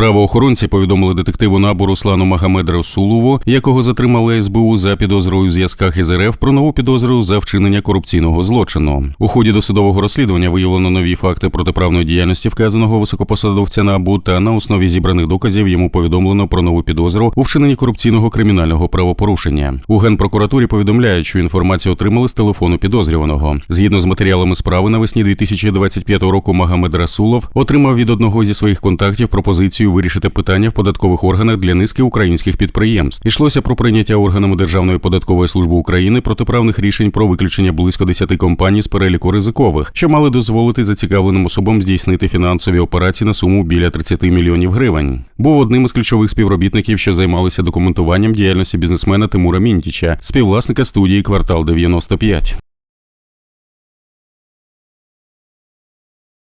Правоохоронці повідомили детективу набу Руслану Магомед Расулову, якого затримали СБУ за підозрою у зв'язках із РФ про нову підозру за вчинення корупційного злочину. У ході досудового розслідування виявлено нові факти протиправної діяльності вказаного високопосадовця НАБУ та на основі зібраних доказів йому повідомлено про нову підозру у вчиненні корупційного кримінального правопорушення. У генпрокуратурі повідомляють, що інформацію отримали з телефону підозрюваного. Згідно з матеріалами справи, навесні 2025 року Магомед Расулов отримав від одного зі своїх контактів пропозицію вирішити питання в податкових органах для низки українських підприємств. Йшлося про прийняття органами Державної податкової служби України протиправних рішень про виключення близько 10 компаній з переліку ризикових, що мали дозволити зацікавленим особам здійснити фінансові операції на суму біля 30 мільйонів гривень. Був одним із ключових співробітників, що займалися документуванням діяльності бізнесмена Тимура Мінтіча, співвласника студії Квартал 95.